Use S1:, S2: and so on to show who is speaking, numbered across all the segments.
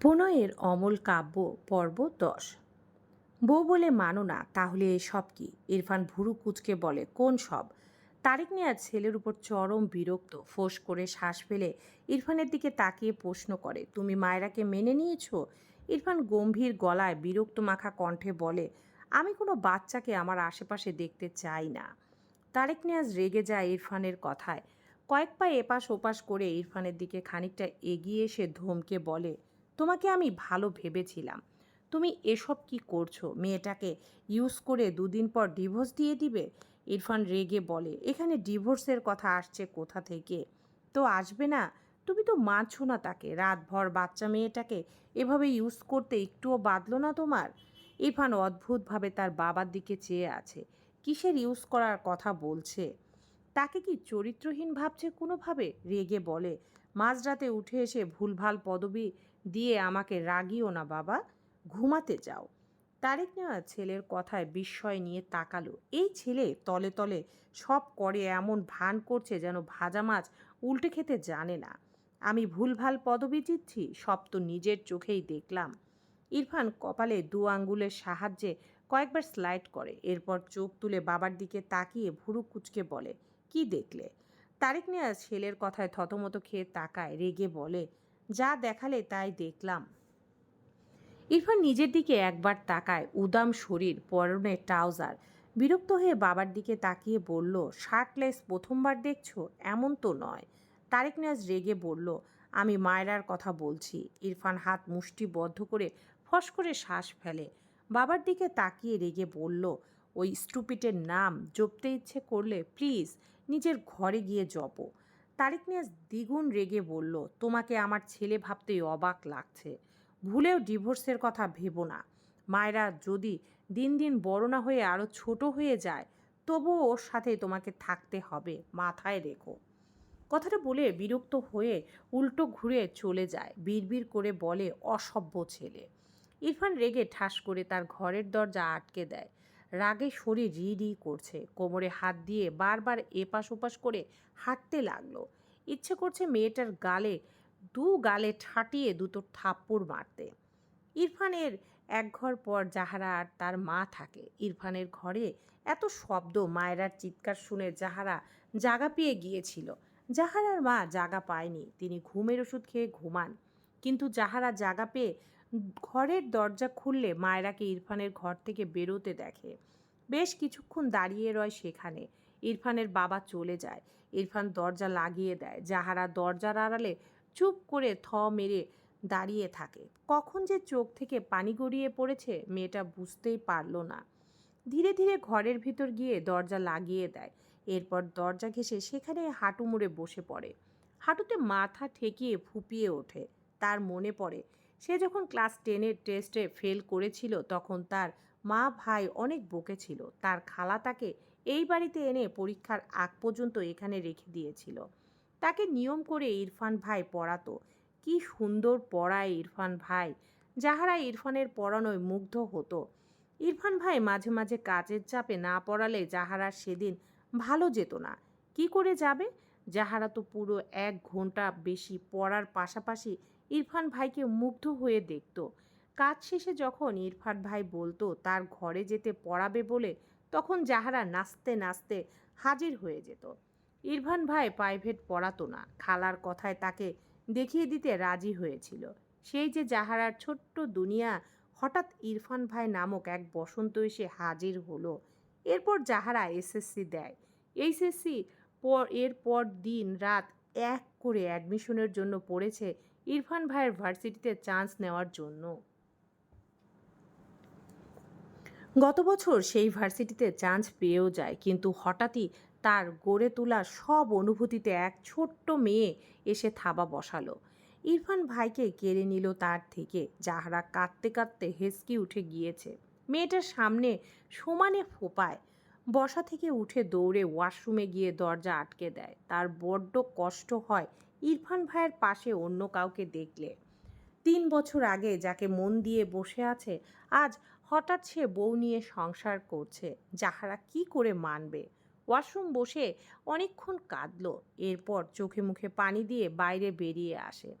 S1: প্রণয়ের অমল কাব্য পর্ব দশ। বউ বলে, মানো না, তাহলে এসব কি? ইরফান ভুরু কুচকে বলে, কোন সব? তারিক নেয়াজ ছেলের উপর চরম বিরক্ত, ফোঁস করে শ্বাস ফেলে ইরফানের দিকে তাকিয়ে প্রশ্ন করে, তুমি মায়রাকে মেনে নিয়েছ? ইরফান গম্ভীর গলায় বিরক্ত মাখা কণ্ঠে বলে, আমি কোনো বাচ্চাকে আমার আশেপাশে দেখতে চাই না। তারেক নিয়াজ রেগে যায় ইরফানের কথায়। কয়েক পা এপাশ ওপাশ করে ইরফানের দিকে খানিকটা এগিয়ে এসে ধমকে বলে তোমাকে আমি ভালো ভেবেছিলাম। তুমি এসব কি করছ? মেয়েটাকে ইউজ করে দুদিন পর ডিভোর্স দিয়ে দিবে? ইরফান রেগে বলে, এখানে ডিভোর্সের কথা আসছে কোথা থেকে? তো আসবে না? তুমি তো মানছো না তাকে। রাতভর বাচ্চা মেয়েটাকে এভাবে ইউজ করতে একটুও বাদলো না তোমার? ইরফান অদ্ভুতভাবে তার বাবার দিকে চেয়ে আছে। কিসের ইউজ করার কথা বলছে? তাকে কি চরিত্রহীন ভাবছে কোনোভাবে? রেগে বলে, মাঝরাতে উঠে এসে ভুলভাল পদবি দিয়ে আমাকে রাগিও না বাবা, ঘুমাতে যাও। তারেক নেওয়া ছেলের কথায় বিস্ময় নিয়ে তাকালো। এই ছেলে তলে তলে সব করে, এমন ভান করছে যেন ভাজা মাছ উল্টে খেতে জানে না। আমি ভুলভাল পদবি দিচ্ছি, সব তো নিজের চোখেই দেখলাম। ইরফান কপালে দু আঙ্গুলের সাহায্যে কয়েকবার স্লাইড করে, এরপর চোখ তুলে বাবার দিকে তাকিয়ে ভুরু কুচকে বলে, কি দেখলে? তারেক নেয়া ছেলের কথায় থতমত খেয়ে তাকায়, রেগে বলে যা দেখালে তাই দেখলাম। ইরফান নিজের দিকে একবার তাকায়, উদাম শরীর পরনে ট্রাউজার। বিরক্ত হয়ে বাবার দিকে তাকিয়ে বলল, শার্টলেস প্রথমবার দেখছ? এমন তো নয়। তারেক নিয়াজ রেগে বলল, আমি মায়রার কথা বলছি। ইরফান হাত মুষ্টিবদ্ধ করে ফস করে শ্বাস ফেলে। বাবার দিকে তাকিয়ে রেগে বলল, ওই স্টুপিটের নাম জপতে ইচ্ছে করলে প্লিজ নিজের ঘরে গিয়ে জপো। তারিক নিয়াজ দ্বিগুণ রেগে বলল, তোমাকে আমার ছেলে ভাবতেই অবাক লাগছে। ভুলেও ডিভোর্সের কথা ভেবো না। মায়েরা যদি দিন দিন বড় না হয়ে আরও ছোট হয়ে যায়, তবুও ওর সাথে তোমাকে থাকতে হবে, মাথায় রেখো। কথাটা বলে বিরক্ত হয়ে উল্টো ঘুরে চলে যায়, বিড়বিড় করে বলে, অসভ্য ছেলে। ইরফান রেগে ঠাস করে তার ঘরের দরজা আটকে দেয়। রাগে শরীর রি রি করছে। কোমরে হাত দিয়ে বারবার এপাশ ওপাশ করে হাঁটতে লাগল। ইচ্ছে করছে মেয়েটার গালে, দু গালে ঠাটিয়ে দুটো থাপ্পড় মারতে। ইরফানের এক ঘর পর জাহারা আর তার মা থাকে। ইরফানের ঘরে এত শব্দ, মায়েরার চিৎকার শুনে জাহারা জাগা পেয়ে গিয়েছিল। জাহারার মা জাগা পায়নি, তিনি ঘুমের ওষুধ খেয়ে ঘুমান। কিন্তু জাহারা জাগা পেয়ে ঘরের দরজা খুললে মায়েরাকে ইরফানের ঘর থেকে বেরোতে দেখে। বেশ কিছুক্ষণ দাঁড়িয়ে রয় সেখানে। ইরফানের বাবা চলে যায়। ইরফান দরজা লাগিয়ে দেয়। যাহারা দরজার আড়ালে চুপ করে থ মেরে দাঁড়িয়ে থাকে। কখন যে চোখ থেকে পানি গড়িয়ে পড়েছে মেয়েটা বুঝতেই পারল না। ধীরে ধীরে ঘরের ভিতর গিয়ে দরজা লাগিয়ে দেয়। এরপর দরজা ঘেসে সেখানে হাঁটু মুড়ে বসে পড়ে। হাঁটুতে মাথা ঠেকিয়ে ফুপিয়ে ওঠে। তার মনে পড়ে, সে যখন ক্লাস টেনের টেস্টে ফেল করেছিল তখন তার মা ভাই অনেক বকেছিল। তার খালা তাকে এই বাড়িতে এনে পরীক্ষার আগ পর্যন্ত এখানে রেখে দিয়েছিল। তাকে নিয়ম করে ইরফান ভাই পড়াতো। কি সুন্দর পড়ায় ইরফান ভাই। যাহারা ইরফানের পড়ানোয় মুগ্ধ হতো। ইরফান ভাই মাঝে মাঝে কাজের চাপে না পড়ালে যাহারা সেদিন ভালো যেত না। কি করে যাবে? যাহারা তো পুরো এক ঘণ্টা বেশি পড়ার পাশাপাশি ইরফান ভাইকে মুগ্ধ হয়ে দেখত। কাজ শেষে যখন ইরফান ভাই বলতো, তার ঘরে যেতে পড়াবে বলে তখন যাহারা নাচতে নাচতে হাজির হয়ে যেত। ইরফান ভাই প্রাইভেট পড়াতো না। খালার কথায় তাকে দেখিয়ে দিতে রাজি হয়েছিল। সেই যে যাহারার ছোট্ট দুনিয়া, হঠাৎ ইরফান ভাই নামক এক বসন্ত এসে হাজির হলো। এরপর যাহারা এসএসসি দেয়। এইচএসসি পর এরপর দিন রাত এক করে অ্যাডমিশনের জন্য পড়েছে ইরফান ভাইয়ের ভার্সিটিতে চান্স নেওয়ার জন্য। গত বছর সেই ভার্সিটিতে চান্স পেয়েও যায়, কিন্তু হঠাৎই তার গড়ে তোলা সব অনুভূতিতে এক ছোট্ট মেয়ে এসে থাবা বসালো। ইরফান ভাইকে কেড়ে নিল তার থেকে, যাহারা কাঁদতে কাঁদতে হেসকি উঠে গিয়েছে। মেয়েটার সামনে সমানে ফোপায়, বসা থেকে উঠে দৌড়ে ওয়াশরুমে গিয়ে দরজা আটকে দেয়। তার বড্ড কষ্ট হয় ইরফান ভাইয়ের পাশে অন্য কাউকে দেখলে। তিন বছর আগে যাকে মন দিয়ে বসে আছে, আজ হঠাৎ সে বউ নিয়ে সংসার করছে। যাহারা কি করে মানবে? ওয়াশরুম বসে অনেকক্ষণ কাঁদলো, এরপর চোখে মুখে পানি দিয়ে বাইরে বেরিয়ে আসে।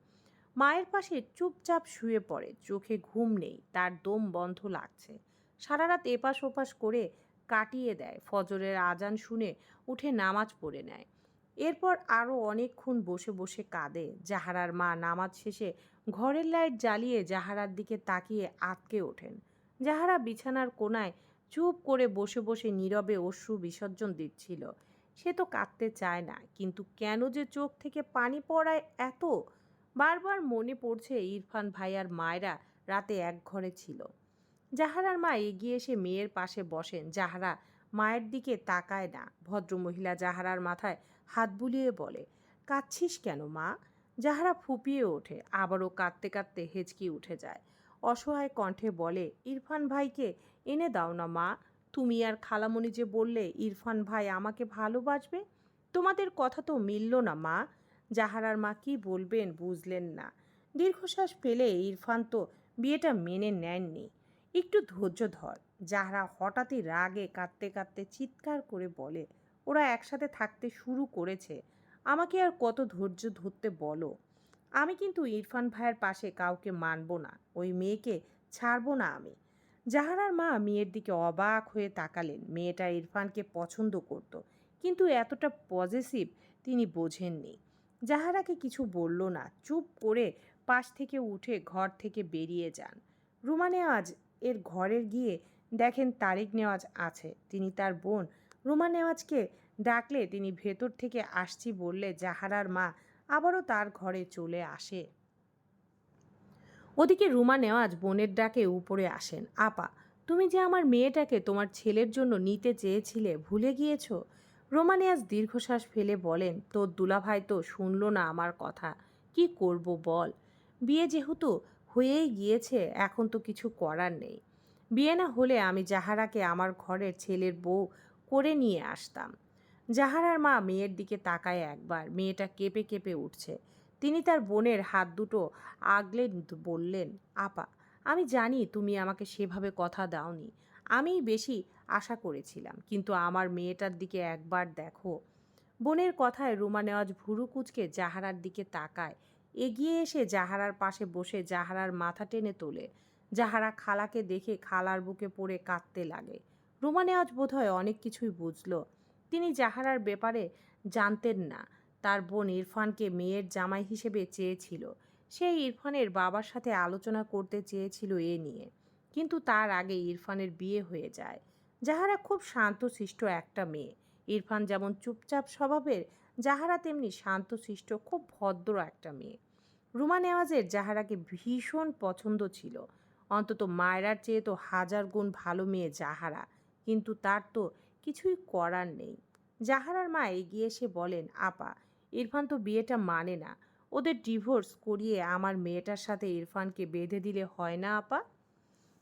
S1: মায়ের পাশে চুপচাপ শুয়ে পড়ে, চোখে ঘুম নেই, তার দম বন্ধ লাগছে। সারা রাত এপাশ ওপাশ করে কাটিয়ে দেয়, ফজরের আজান শুনে উঠে নামাজ পড়ে নেয়। এরপর আরও অনেকক্ষণ বসে বসে কাঁদে জাহারার মা নামাজ শেষে ঘরের লাইট জ্বালিয়ে জাহারার দিকে তাকিয়ে আটকে ওঠেন। যাহারা বিছানার কোনায় চুপ করে বসে বসে নীরবে অশ্রু বিসর্জন দিচ্ছিল, সে তো কাঁদতে চায় না, কিন্তু কেন যে চোখ থেকে পানি পড়ায় এত? বারবার মনে পড়ছে ইরফান ভাইয়ার মায়েরা রাতে এক ঘরে ছিল। জাহারার মা এগিয়ে এসে মেয়ের পাশে বসেন, যাহারা মায়ের দিকে তাকায় না, ভদ্রমহিলা জাহারার মাথায় হাত বুলিয়ে বলে, কাঁদছিস কেন মা? যাহারা ফুপিয়ে ওঠে, আবারও কাঁদতে কাঁদতে হেঁচকি উঠে যায়। অসহায় কণ্ঠে বলে, ইরফান ভাইকে এনে দাও না মা। তুমি আর খালামণি যে বললে, ইরফান ভাই আমাকে ভালোবাসবে? তোমাদের কথা তো মিলল না মা। জাহারার মা কি বলবেন বুঝলেন না। দীর্ঘশ্বাস পেলে ইরফান তো বিয়েটা মেনে নেননি। একটু ধৈর্য ধর। যাহারা হঠাৎই রাগে কাঁদতে কাঁদতে চিৎকার করে বলে, ওরা একসাথে থাকতে শুরু করেছে। আমাকে আর কত ধৈর্য ধরতে বলো। আমি কিন্তু ইরফান ভাইয়ের পাশে কাউকে মানব না, ওই মেয়েকে ছাড়বো না আমি। জাহারার মা মেয়ের দিকে অবাক হয়ে তাকালেন। মেয়েটা ইরফানকে পছন্দ করত, কিন্তু এতটা পজিটিভ তিনি বোঝেননি। জাহারাকে কিছু বলল না, চুপ করে পাশ থেকে উঠে ঘর থেকে বেরিয়ে যান। রুমা নেওয়াজ এর ঘরের গিয়ে দেখেন তারিক নেওয়াজ আছে, তিনি তার বোন। রুমা নেওয়াজকে ডাকলে তিনি ভেতর থেকে আসছি বললে জাহারার মা আবারও তার ঘরে চলে আসে। ওদিকে রুমা নেওয়াজ বোনের ডাকে উপরে আসেন, আপা, তুমি যে আমার মেয়েটাকে তোমার ছেলের জন্য নিতে চেয়েছিলে ভুলে গিয়েছো? রোমা নেওয়াজ দীর্ঘশ্বাস ফেলে বলেন, তোর দুলাভাই তো শুনলো না আমার কথা, কি করব বল? বিয়ে যেহেতু হয়েই গিয়েছে, এখন তো কিছু করার নেই। বিয়ে না হলে আমি যাহারাকে আমার ঘরের ছেলের বউ করে নিয়ে আসতাম। জাহারার মা মেয়ের দিকে তাকায় একবার। মেয়েটা কেঁপে কেঁপে উঠছে। তিনি তার বোনের হাত দুটো আগলে বললেন, আপা, আমি জানি তুমি আমাকে সেভাবে কথা দাওনি। আমিই বেশি আশা করেছিলাম, কিন্তু আমার মেয়েটার দিকে একবার দেখো। বোনের কথায় রুমা নেওয়াজ ভুরু কুচকে জাহারার দিকে তাকায়। এগিয়ে এসে জাহারার পাশে বসে জাহারার মাথা টেনে তোলে। যাহারা খালাকে দেখে খালার বুকে পড়ে কাঁদতে লাগে। রুমা নেওয়াজ বোধহয় অনেক কিছুই বুঝলো। তিনি জাহারার ব্যাপারে জানতেন না। তার বোন ইরফানকে মেয়ের জামাই হিসেবে চেয়েছিল। সে ইরফানের বাবার সাথে আলোচনা করতে চেয়েছিল এ নিয়ে। কিন্তু তার আগে ইরফানের বিয়ে হয়ে যায়। যাহারা খুব শান্তশিষ্ট একটা মেয়ে। ইরফান যেমন চুপচাপ স্বভাবের যাহারা তেমনি শান্তশিষ্ট, খুব ভদ্র একটা মেয়ে। রুমা নেওয়াজের যাহারাকে ভীষণ পছন্দ ছিল। অন্তত মায়রার চেয়ে তো হাজার গুণ ভালো মেয়ে যাহারা কিন্তু তার তো কিছুই করার নেই। জাহারার মা এগিয়ে এসে বলেন, আপা, ইরফান তো বিয়েটা মানে না। ওদের ডিভোর্স করিয়ে আমার মেয়েটার সাথে ইরফানকে বেঁধে দিলে হয় না, আপা?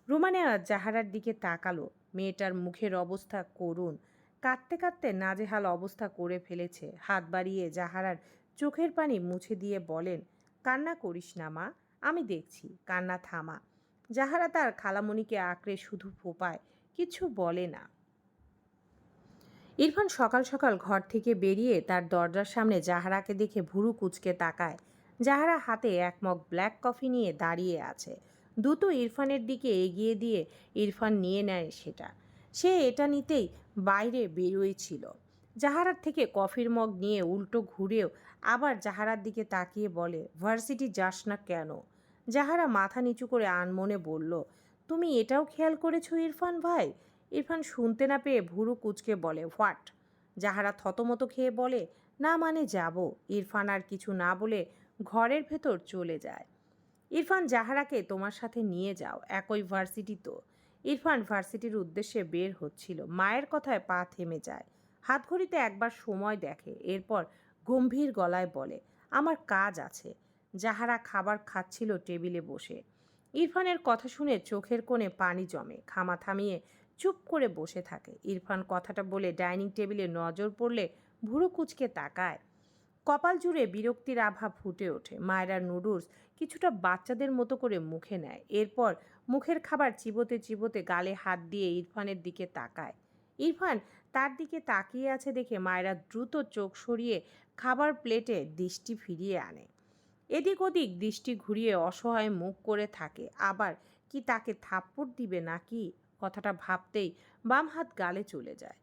S1: রুমানেয়া জাহারার দিকে তাকালো। মেয়েটার মুখের অবস্থা করুণ। কাঁদতে কাঁদতে নাজেহাল অবস্থা করে ফেলেছে। হাত বাড়িয়ে জাহারার চোখের পানি মুছে দিয়ে বলেন, কান্না করিস না মা, আমি দেখছি, কান্না থামা। যাহারা তার খালামণিকে আঁকড়ে শুধু ফোপায়, কিছু বলে না। ইরফান সকাল সকাল ঘর থেকে বেরিয়ে তার দরজার সামনে জাহারাকে দেখে ভুরু কুচকে তাকায়। জাহারা হাতে এক মগ ব্ল্যাক কফি নিয়ে দাঁড়িয়ে আছে। দ্রুত ইরফানের দিকে এগিয়ে দিয়ে ইরফান নিয়ে নেয় সেটা। সে এটা নিতেই বাইরে বেরোয়েছিল জাহারার থেকে কফির মগ নিয়ে উল্টো ঘুরেও আবার জাহারার দিকে তাকিয়ে বলে, ভার্সিটি যাস না কেন? জাহারা মাথা নিচু করে আনমনে বলল, তুমি এটাও খেয়াল করেছ ইরফান ভাই? ইরফান শুনতে না পেয়ে ভুরু কুচকে বলে, হোয়াট? যাহারা থতমত খেয়ে বলে, না মানে যাব। ইরফান আর কিছু না বলে ঘরের ভেতর চলে যায়। ইরফান জাহারাকে তোমার সাথে নিয়ে যাও, একই ভার্সিটি তো। ইরফান ভার্সিটির উদ্দেশ্যে বের হচ্ছিল। মায়ের কথায় পা থেমে যায়। হাত ঘড়িতে একবার সময় দেখে, এরপর গম্ভীর গলায় বলে, আমার কাজ আছে। যাহারা খাবার খাচ্ছিল টেবিলে বসে। ইরফানের কথা শুনে চোখের কোণে পানি জমে। খামা থামিয়ে চুপ করে বসে থাকে। ইরফান কথাটা বলে ডাইনিং টেবিলে নজর পড়লে ভুরু কুচকে তাকায়। কপাল জুড়ে বিরক্তির আভা ফুটে ওঠে। মায়েরা নুডলস কিছুটা বাচ্চাদের মতো করে মুখে নেয়। এরপর মুখের খাবার চিবোতে চিবোতে গালে হাত দিয়ে ইরফানের দিকে তাকায়। ইরফান তার দিকে তাকিয়ে আছে দেখে মায়েরা দ্রুত চোখ সরিয়ে খাবার প্লেটে দৃষ্টি ফিরিয়ে আনে। এদিক ওদিক দৃষ্টি ঘুরিয়ে অসহায় মুখ করে থাকে। আবার কি তাকে থাপ্পড় দিবে নাকি? কথাটা ভাবতেই বাম হাত গালে চলে যায়।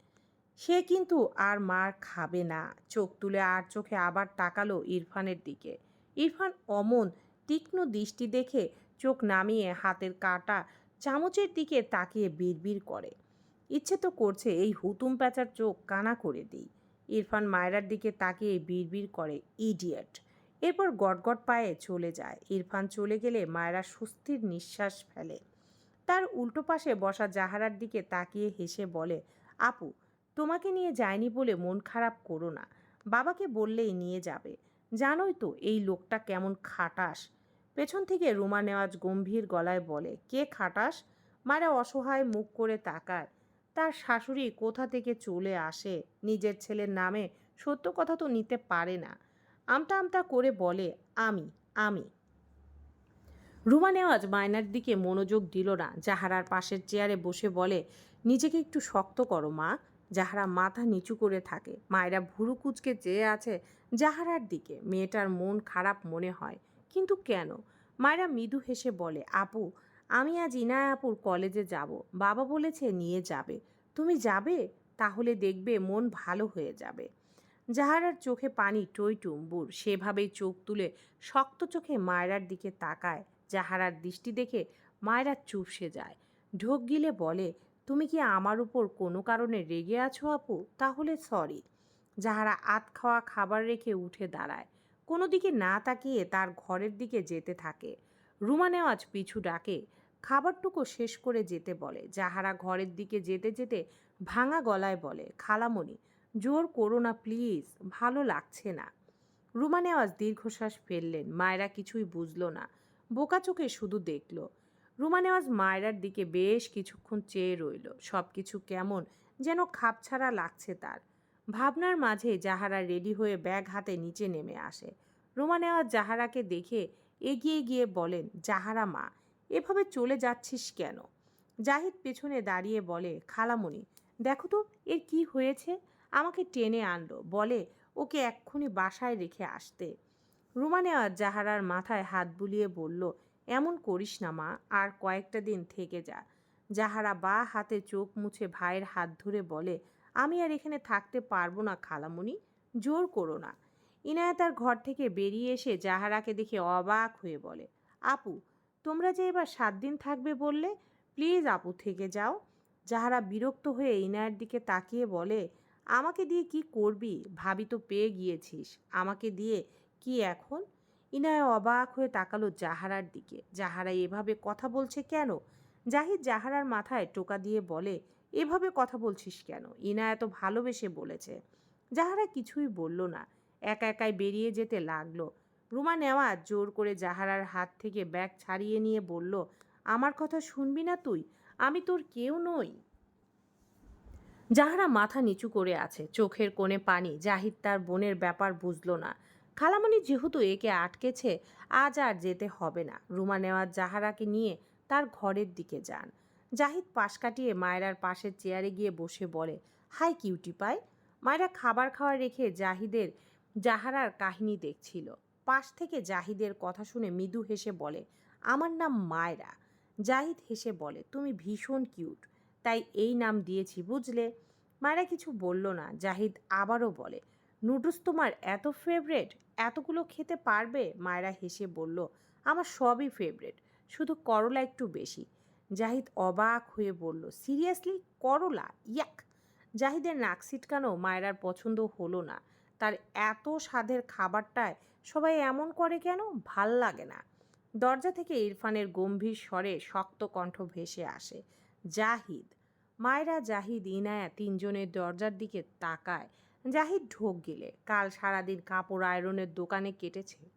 S1: সে কিন্তু আর মার খাবে না। চোখ তুলে আর চোখে আবার তাকালো ইরফানের দিকে। ইরফান অমন তীক্ষ্ণ দৃষ্টি দেখে চোখ নামিয়ে হাতের কাটা চামচের দিকে তাকিয়ে বিড়বিড় করে। ইচ্ছে তো করছে এই হুতুম প্যাঁচার চোখ কানা করে দিই। ইরফান মায়রার দিকে তাকিয়ে বিড়বিড় করে, ইডিয়েট! এরপর গটগট পায়ে চলে যায়। ইরফান চলে গেলে মায়রা স্বস্তির নিঃশ্বাস ফেলে। তার উল্টো পাশে বসা জাহারার দিকে তাকিয়ে হেসে বলে, আপু, তোমাকে নিয়ে যায়নি বলে মন খারাপ করো না। বাবাকে বললেই নিয়ে যাবে। জানোই তো এই লোকটা কেমন খাটাস। পেছন থেকে রুমা নেওয়াজ গম্ভীর গলায় বলে, কে খাটাস? মারা অসহায় মুখ করে তাকায়। তার শাশুড়ি কোথা থেকে চলে আসে? নিজের ছেলের নামে সত্য কথা তো নিতে পারে না। আমতা আমতা করে বলে, আমি আমি। রুমা নেওয়াজ মায়নার দিকে মনোযোগ দিল না। জাহারার পাশের চেয়ারে বসে বলে, নিজেকে একটু শক্ত করো মা। যাহারা মাথা নিচু করে থাকে। মায়েরা ভুরু কুচকে চেয়ে আছে জাহারার দিকে। মেয়েটার মন খারাপ মনে হয়। কিন্তু কেন? মায়েরা মৃদু হেসে বলে, আপু, আমি আজ ইনায় আপুর কলেজে যাব। বাবা বলেছে নিয়ে যাবে। তুমি যাবে? তাহলে দেখবে মন ভালো হয়ে যাবে। জাহারার চোখে পানি টই টুম্বুর। সেভাবেই চোখ তুলে শক্ত চোখে মায়রার দিকে তাকায় জাহারার দৃষ্টি দেখে মায়েরা চুপসে যায়। ঢোক গিলে বলে, তুমি কি আমার উপর কোনো কারণে রেগে আছো আপু? তাহলে সরি যাহারা আত খাওয়া খাবার রেখে উঠে দাঁড়ায়। কোনো দিকে না তাকিয়ে তার ঘরের দিকে যেতে থাকে। রুমা নেওয়াজ পিছু ডাকে। খাবারটুকু শেষ করে যেতে বলে। যাহারা ঘরের দিকে যেতে যেতে ভাঙা গলায় বলে, খালামণি, জোর করো না প্লিজ ভালো লাগছে না। রুমা নেওয়াজ দীর্ঘশ্বাস ফেললেন। মায়েরা কিছুই বুঝলো না। বোকা চোখে শুধু দেখল। রুমা নেওয়াজ মায়রার দিকে বেশ কিছুক্ষণ চেয়ে রইল। সব কিছু কেমন যেন খাপছাড়া লাগছে তার। ভাবনার মাঝে যাহারা রেডি হয়ে ব্যাগ হাতে নিচে নেমে আসে। রুমা নেওয়াজ যাহারাকে দেখে এগিয়ে গিয়ে বলেন যাহারা মা, এভাবে চলে যাচ্ছিস কেন? জাহিদ পেছনে দাঁড়িয়ে বলে খালামণি দেখো তো এর কি হয়েছে? আমাকে টেনে আনলো। বলে, ওকে এক্ষুনি বাসায় রেখে আসতে। রুমা নেওয়াজ জাহারার মাথায় হাত বুলিয়ে বলল, এমন করিস না মা, আর কয়েকটা দিন থেকে যা। যাহারা বা হাতে চোখ মুছে ভাইয়ের হাত ধরে বলে, আমি আর এখানে থাকতে পারব না খালামুনি, জোর করো না। ইনায়া তার ঘর থেকে বেরিয়ে এসে জাহারাকে দেখে অবাক হয়ে বলে, আপু, তোমরা যে এবার সাত দিন থাকবে বললে, প্লিজ আপু থেকে যাও। যাহারা বিরক্ত হয়ে ইনায়ের দিকে তাকিয়ে বলে, আমাকে দিয়ে কি করবি? ভাবি তো পেয়ে গিয়েছিস। আমাকে দিয়ে কি এখন? ইনায়া অবাক হয়ে তাকালো জাহারার দিকে। জাহারা এভাবে কথা বলছে কেন? জাহিদ জাহারার মাথায় টোকা দিয়ে বলে, এভাবে কথা বলছিস কেন? ইনায়া তো ভালোবেসে বলেছে। জাহারা কিছুই বলল না। একা একাই বেরিয়ে যেতে লাগল। রুমা নেওয়া জোর করে জাহারার হাত থেকে ব্যাগ ছাড়িয়ে নিয়ে বলল, আমার কথা শুনবি না তুই? আমি তোর কেউ নই। জাহারা মাথা নিচু করে আছে। চোখের কোণে পানি। জাহিদ তার বোনের ব্যাপার বুঝলো না। খালামণি যেহেতু একে আটকেছে, আজ আর যেতে হবে না। রুমা নেওয়ার জাহারাকে নিয়ে তার ঘরের দিকে যান। জাহিদ পাশ কাটিয়ে মায়রার পাশের চেয়ারে গিয়ে বসে বলে, হাই কিউটি পাই। মায়েরা খাবার খাওয়া রেখে জাহিদের, জাহারার কাহিনী দেখছিল। পাশ থেকে জাহিদের কথা শুনে মৃদু হেসে বলে, আমার নাম মায়রা। জাহিদ হেসে বলে, তুমি ভীষণ কিউট। তাই এই নাম দিয়েছি, বুঝলে? মায়েরা কিছু বলল না। জাহিদ আবারও বলে নুডলস তোমার এত ফেভারেট এতগুলো খেতে পারবে? মায়েরা হেসে বলল, আমার সবই ফেভারেট শুধু করলা একটু বেশি। জাহিদ অবাক হয়ে বলল, সিরিয়াসলি? করলা? ইয়াক! জাহিদের নাক সিটকানো মায়েরার পছন্দ হলো না। তার এত স্বাদের খাবারটায় সবাই এমন করে কেন? ভালো লাগে না। দরজা থেকে ইরফানের গম্ভীর স্বরে শক্ত কণ্ঠ ভেসে আসে, জাহিদ। মায়েরা জাহিদ, ইনায়া তিনজনের দরজার দিকে তাকায় জাহিদ ঢোক গেলে। কাল সারাদিন কাপড় আয়রনের দোকানে কেটেছে।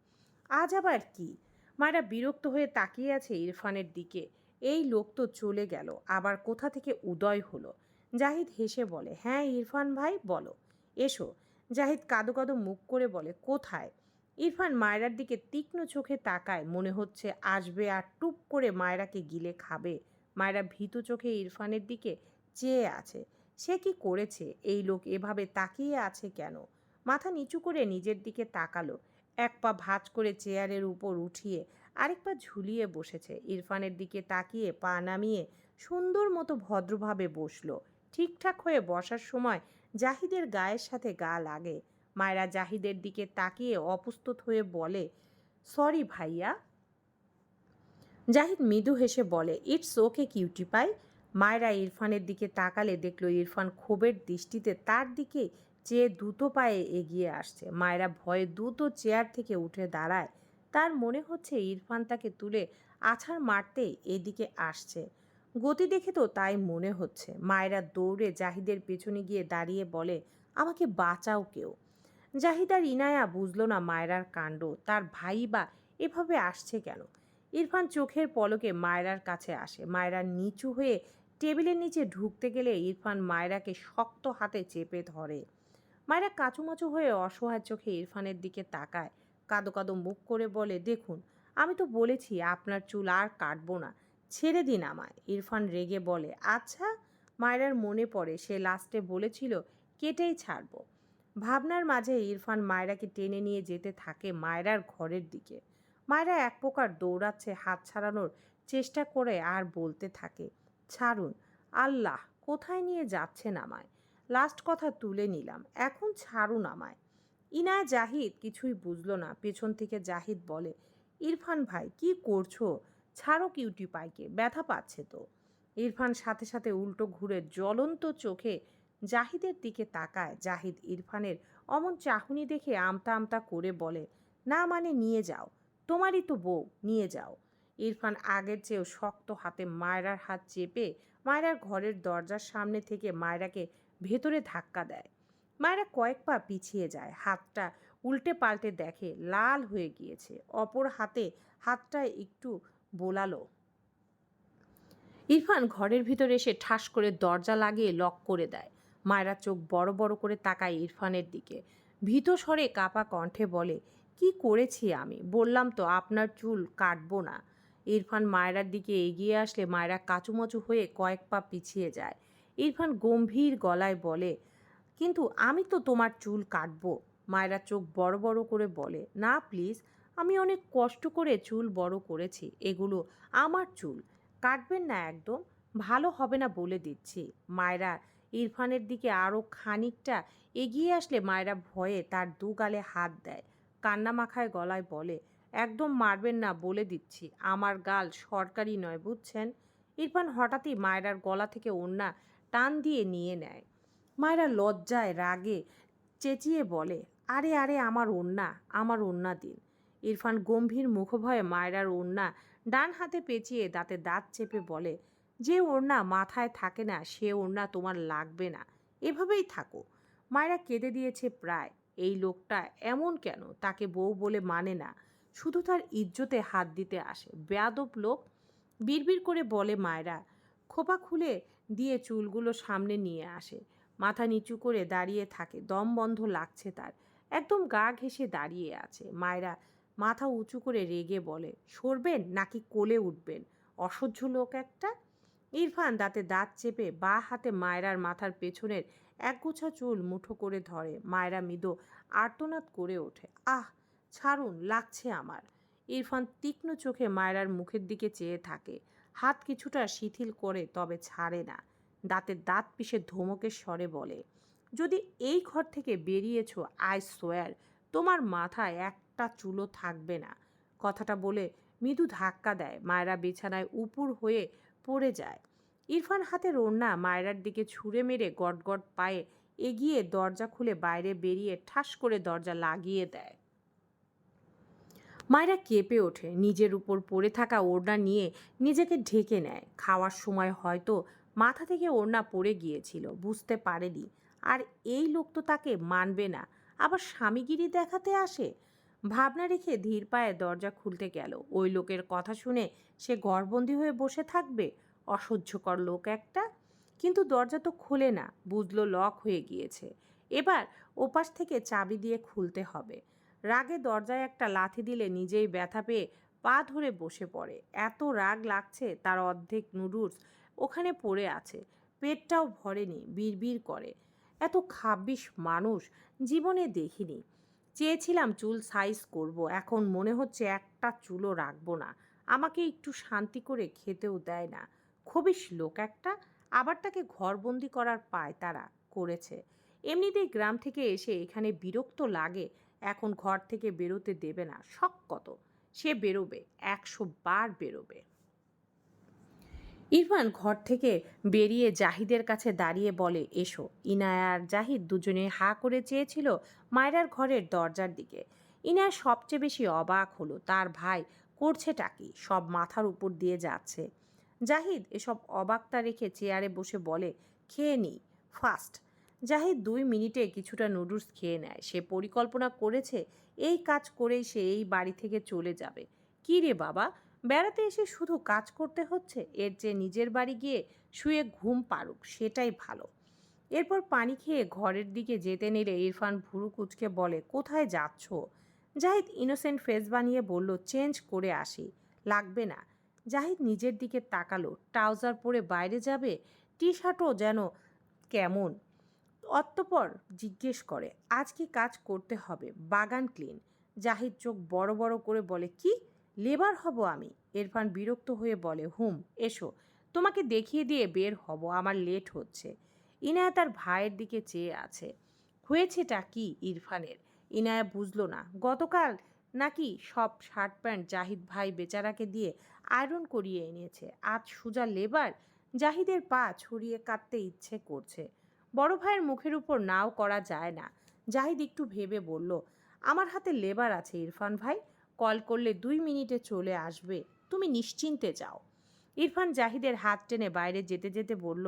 S1: আজ আবার কি? মায়েরা বিরক্ত হয়ে তাকিয়ে আছে ইরফানের দিকে। এই লোক তো চলে গেল, আবার কোথা থেকে উদয় হলো? জাহিদ হেসে বলে হ্যাঁ ইরফান ভাই, বলো। এসো। জাহিদ কাদো কাদো মুখ করে বলে, কোথায়? ইরফান মায়রার দিকে তীক্ষ্ণ চোখে তাকায়, মনে হচ্ছে আসবে আর টুপ করে মায়রাকে গিলে খাবে। মায়রা ভীতু চোখে ইরফানের দিকে চেয়ে আছে। সে কি করেছে? এই লোক এভাবে তাকিয়ে আছে কেন? মাথা নিচু করে নিজের দিকে তাকালো। এক পা ভাঁজ করে চেয়ারের উপর উঠিয়ে আরেক পা ঝুলিয়ে বসেছে। ইরফানের দিকে তাকিয়ে পা নামিয়ে সুন্দর মতো ভদ্রভাবে বসল। ঠিকঠাক হয়ে বসার সময় জাহিদের গায়ের সাথে গা লাগে। মায়েরা জাহিদের দিকে তাকিয়ে অপ্রস্তুত হয়ে বলে, সরি ভাইয়া। জাহিদ মৃদু হেসে বলে, ইটস ওকে কিউটি পাই। মায়েরা ইরফানের দিকে তাকালে দেখল ইরফান ক্ষোভের দৃষ্টিতে তার দিকে চেয়ে দ্রুত পায়ে এগিয়ে আসছে। মায়েরা ভয়ে দ্রুত চেয়ার থেকে উঠে দাঁড়ায়। তার মনে হচ্ছে ইরফান তাকে তুলে আছাড় মারতে এদিকে আসছে। গতি দেখে তো তাই মনে হচ্ছে। মায়েরা দৌড়ে জাহিদের পেছনে গিয়ে দাঁড়িয়ে বলে, আমাকে বাঁচাও কেউ। জাহিদ আর ইনায়া বুঝলো না মায়রার কাণ্ড। তার ভাই বা এভাবে আসছে কেন? ইরফান চোখের পলকে মায়রার কাছে আসে। মায়রা নিচু হয়ে টেবিলের নিচে ঢুকতে গেলে ইরফান মায়রাকে শক্ত হাতে চেপে ধরে। মায়রা কাচুমাচু হয়ে অসহায় চোখে ইরফানের দিকে তাকায়। কাদো কাদো মুখ করে বলে, দেখুন, আমি তো বলেছি আপনার চুল আর কাটবো না, ছেড়ে দিন আমায়। ইরফান রেগে বলে আচ্ছা। মায়রার মনে পড়ে, সে লাস্টে বলেছিল, কেটেই ছাড়বো। ভাবনার মাঝে ইরফান মায়রাকে টেনে নিয়ে যেতে থাকে মায়রার ঘরের দিকে। মায়রা এক প্রকার দৌড়াচ্ছে, হাত ছাড়ানোর চেষ্টা করে আর বলতে থাকে। ছাড়ুন। আল্লাহ, কোথায় নিয়ে যাচ্ছেন আমায়? লাস্ট কথা তুলে নিলাম, এখন ছাড়ুন আমায়। ইনায় জাহিদ কিছুই বুঝলো না, পেছন থেকে জাহিদ বলে, ইরফান ভাই, কি করছ? ছাড়ো কিউটি পাইকে ব্যথা পাচ্ছে তো। ইরফান সাথে সাথে উল্টো ঘুরে জ্বলন্ত চোখে জাহিদের দিকে তাকায়। জাহিদ ইরফানের অমন চাহনি দেখে আমতা আমতা করে বলে, না মানে নিয়ে যাও। তোমারই তো বউ, নিয়ে যাও। ইরফান আগের চেয়েও শক্ত হাতে মায়রার হাত চেপে মায়রার ঘরের দরজার সামনে থেকে মায়রাকে ভেতরে ধাক্কা দেয়। মায়েরা কয়েক পা পিছিয়ে যায়, হাতটা উল্টে পাল্টে দেখে লাল হয়ে গিয়েছে। অপর হাতে হাতটা একটু বোলালো। ইরফান ঘরের ভিতরে এসে ঠাস করে দরজা লাগিয়ে লক করে দেয়। মায়েরা চোখ বড় বড় করে তাকায় ইরফানের দিকে। ভীত স্বরে কাপা কণ্ঠে বলে, কি করেছি আমি? বললাম তো আপনার চুল কাটবো না। ইরফান মায়রার দিকে এগিয়ে আসলে মায়েরা কাচুমাচু হয়ে কয়েক পা পিছিয়ে যায়। ইরফান গম্ভীর গলায় বলে, কিন্তু আমি তো তোমার চুল কাটবো। মায়েরা চোখ বড় বড় করে বলে, না, প্লিজ, আমি অনেক কষ্ট করে চুল বড় করেছি, এগুলো আমার চুল। কাটবেন না একদম, ভালো হবে না বলে দিচ্ছি। মায়েরা ইরফানের দিকে আরও খানিকটা এগিয়ে আসলে মায়েরা ভয়ে তার দু গালে হাত দেয়। কান্না মাখায় গলায় বলে একদম মারবেন না বলে দিচ্ছি। আমার গাল সরকারি নয়, বুঝছেন? ইরফান হঠাৎই মায়রার গলা থেকে ওন্না টান দিয়ে নিয়ে নেয়। মায়েরা লজ্জায়, রাগে চেঁচিয়ে বলে, আরে আরে, আমার ওন্না আমার ওন্না দিন। ইরফান গম্ভীর মুখভয়ে মায়রার ওন্না ডান হাতে পেঁচিয়ে দাঁতে দাঁত চেপে বলে, যে ওড়না মাথায় থাকে না, সে ওড়না তোমার লাগবে না। এভাবেই থাকো। মায়েরা কেঁদে দিয়েছে প্রায়। এই লোকটা এমন কেন? তাকে বউ বলে মানে না। শুধু তার ইজ্জতে হাত দিতে আসে। বেয়াদব লোক বিড়বিড় করে বলে মায়েরা, খোপা খুলে দিয়ে চুলগুলো সামনে নিয়ে আসে। মাথা নিচু করে দাঁড়িয়ে থাকে, দম বন্ধ লাগছে তার। একদম গা ঘেঁষে দাঁড়িয়ে আছে। মায়েরা মাথা উঁচু করে রেগে বলে, সরবেন নাকি কোলে উঠবেন? অসহ্য লোক একটা? ইরফান দাঁতে দাঁত চেপে বা হাতে মায়রার মাথার পেছনের একগুছা চুল মুঠো করে ধরে। মায়রা মৃদু আর্তনাদ করে ওঠে। আহ ছাড়ুন লাগছে আমার। ইরফান তীক্ষ্ণ চোখে মায়রার মুখের দিকে চেয়ে থাকে। হাত কিছুটা শিথিল করে তবে ছাড়ে না। দাঁতের দাঁত পিষে ধমকের স্বরে বলে, যদি এই ঘর থেকে বেরিয়েছ, আই সোয়ার, তোমার মাথায় একটা চুলো থাকবে না। কথাটা বলে মৃদু ধাক্কা দেয়। মায়েরা বিছানায় উপুর হয়ে পড়ে যায়। ইরফান হাতের ওড়না মায়রার দিকে ছুঁড়ে মেরে গটগট পায়ে এগিয়ে দরজা খুলে বাইরে বেরিয়ে ঠাস করে দরজা লাগিয়ে দেয়। মায়েরা কেঁপে ওঠে। নিজের উপর পড়ে থাকা ওড়না নিয়ে নিজেকে ঢেকে নেয়। খাওয়ার সময় হয়তো মাথা থেকে ওড়না পড়ে গিয়েছিল, বুঝতে পারেনি। আর এই লোক তো তাকে মানবে না। আবার স্বামীগিরি দেখাতে আসে? ভাবনা রেখে ধীর পায়ে দরজা খুলতে গেল। ওই লোকের কথা শুনে সে গড়বন্দি হয়ে বসে থাকবে? অসহ্যকর লোক একটা। কিন্তু দরজা তো খোলে না, বুঝলো লক হয়ে গিয়েছে। এবার ওপাশ থেকে চাবি দিয়ে খুলতে হবে। রাগে দরজায় একটা লাথি দিলে নিজেই ব্যথা পেয়ে পা ধরে বসে পড়ে। এত রাগ লাগছে তার অর্ধেক নুডলস ওখানে পড়ে আছে। পেটটাও ভরেনি, বিড়বিড় করে। এত খাব্বিস মানুষ জীবনে দেখিনি। চেয়েছিলাম চুল সাইজ করব, এখন মনে হচ্ছে একটা চুলও রাখব না। আমাকে একটু শান্তি করে খেতেও দেয় না। খবিস লোক একটা, আবার তাকে ঘরবন্দি করার পায় তারা, করেছে। এমনিতেই গ্রাম থেকে এসে এখানে বিরক্ত লাগে এখন ঘর থেকে বেরোতে দেবে না। শখ কত? সে বেরোবে, একশো বার বেরোবে। ইরফান ঘর থেকে বেরিয়ে জাহিদের কাছে দাঁড়িয়ে বলে, এসো। ইনায়া আর জাহিদ দুজনে হা করে চেয়েছিল মায়রার ঘরের দরজার দিকে। ইনায়া সবচেয়ে বেশি অবাক হলো, তার ভাই করছেটা কি? সব মাথার উপর দিয়ে যাচ্ছে। জাহিদ এসব অবাকতা রেখে চেয়ারে বসে বলে, খেয়ে নিই ফাস্ট। জাহিদ দুই মিনিটে কিছুটা নুডলস খেয়ে নেয়। সে পরিকল্পনা করেছে, এই কাজ করেই সে এই বাড়ি থেকে চলে যাবে। কী রে বাবা, বেড়াতে এসে শুধু কাজ করতে হচ্ছে? এর চেয়ে নিজের বাড়ি গিয়ে শুয়ে ঘুম পারুক সেটাই ভালো। এরপর পানি খেয়ে ঘরের দিকে যেতে নিলে ইরফান ভুরু কুচকে বলে, কোথায় যাচ্ছ? জাহিদ ইনোসেন্ট ফেস বানিয়ে বলল, চেঞ্জ করে আসি। লাগবে না। জাহিদ নিজের দিকে তাকালো, ট্রাউজার পরে বাইরে যাবে? টি শার্টও যেন কেমন অতঃপর জিজ্ঞেস করে, আজ কি কাজ করতে হবে? বাগান ক্লিন। জাহিদ চোখ বড় বড় করে বলে, কি? লেবার হব আমি? ইরফান বিরক্ত হয়ে বলে, হুম, এসো। তোমাকে দেখিয়ে দিয়ে বের হব, আমার লেট হচ্ছে। ইনায়া তার ভাইয়ের দিকে চেয়ে আছে। হয়েছেটা কি ইরফানের? ইনায়া বুঝলো না। গতকাল নাকি সব শার্ট প্যান্ট জাহিদ ভাই বেচারাকে দিয়ে আয়রন করিয়ে এনেছে। আজ সুজা লেবার জাহিদের পা ছড়িয়ে কাটতে ইচ্ছে করছে। বড় ভাইয়ের মুখের উপর নাও করা যায় না। জাহিদ একটু ভেবে বলল, আমার হাতে লেবার আছে ইরফান ভাই, কল করলে দুই মিনিটে চলে আসবে, তুমি নিশ্চিন্তে যাও। ইরফান জাহিদের হাত টেনে বাইরে যেতে যেতে বলল,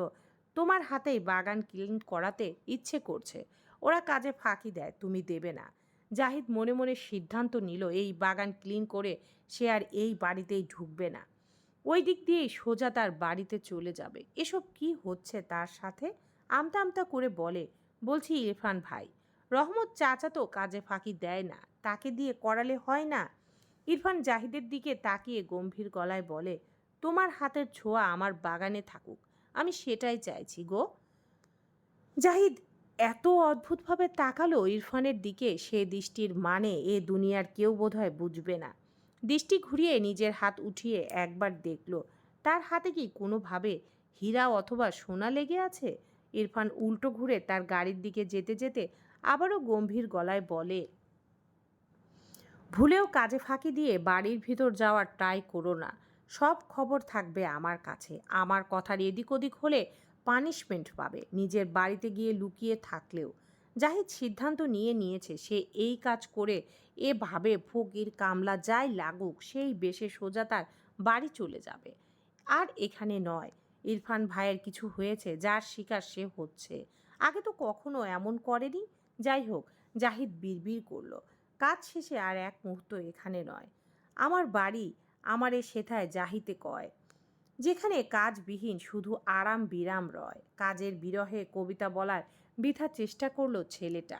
S1: তোমার হাতেই বাগান ক্লিন করাতে ইচ্ছে করছে, ওরা কাজে ফাঁকি দেয়, তুমি দেবে না। জাহিদ মনে মনে সিদ্ধান্ত নিল, এই বাগান ক্লিন করে সে আর এই বাড়িতেই ঢুকবে না। ওই দিক দিয়েই সোজা তার বাড়িতে চলে যাবে। এসব কি হচ্ছে তার সাথে? আমতা আমতা করে বলে, বলছি ইরফান ভাই, রহমত চাচা তো কাজে ফাঁকি দেয় না, তাকে দিয়ে করালে হয় না? ইরফান জাহিদের দিকে তাকিয়ে গম্ভীর গলায় বলে, তোমার হাতের ছোঁয়া আমার বাগানে থাকুক, আমি সেটাই চাইছি গো। জাহিদ এত অদ্ভুতভাবে তাকালো ইরফানের দিকে, সে দৃষ্টির মানে এ দুনিয়ার কেউ বোধহয় বুঝবে না। দৃষ্টি ঘুরিয়ে নিজের হাত উঠিয়ে একবার দেখল, তার হাতে কি কোনোভাবে হীরা অথবা সোনা লেগে আছে? ইরফান উল্টো ঘুরে তার গাড়ির দিকে যেতে যেতে আবারও গম্ভীর গলায় বলে, ভুলেও কাজে ফাঁকি দিয়ে বাড়ির ভিতর যাওয়ার ট্রাই করো না। সব খবর থাকবে আমার কাছে। আমার কথার এদিক ওদিক হলে পানিশমেন্ট পাবে। নিজের বাড়িতে গিয়ে লুকিয়ে থাকলেও। জাহিদ সিদ্ধান্ত নিয়ে নিয়েছে, সে এই কাজ করে এভাবে ফকির কামলা যাই লাগুক, সেই বেশে সোজা তার বাড়ি চলে যাবে। আর এখানে নয়। ইরফান ভাইয়ের কিছু হয়েছে, যার শিকার সে হচ্ছে। আগে তো কখনো এমন করেনি। যাই হোক, জাহিদ বিড়বিড় করল। কাজ শেষে আর এক মুহূর্ত এখানে নয়। আমার বাড়ি আমার এ সেথায় জাহিতে কয়, যেখানে কাজবিহীন শুধু আরাম বিরাম রয়। কাজের বিরহে কবিতা বলার বৃথা চেষ্টা করল ছেলেটা।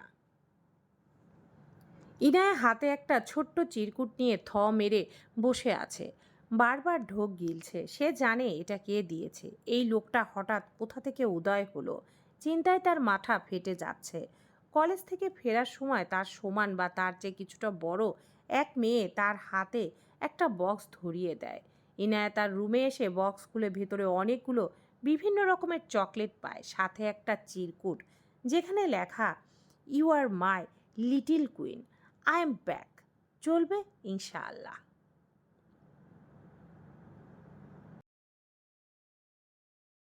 S1: ইনায়া হাতে একটা ছোট্ট চিরকুট নিয়ে থ মেরে বসে আছে। বারবার ঢোক গিলছে। সে জানে এটা কে দিয়েছে। এই লোকটা হঠাৎ কোথা থেকে উদয় হলো? চিন্তায় তার মাথা ফেটে যাচ্ছে। কলেজ থেকে ফেরার সময় তার সমান বা তার চেয়ে কিছুটা বড় এক মেয়ে তার হাতে একটা বক্স ধরিয়ে দেয়। ইনায়া তার রুমে এসে বক্স খুলে ভেতরে অনেকগুলো বিভিন্ন রকমের চকলেট পায়। সাথে একটা চিরকুট যেখানে লেখা, you are my little queen, I am back. চলবে ইনশাআল্লাহ।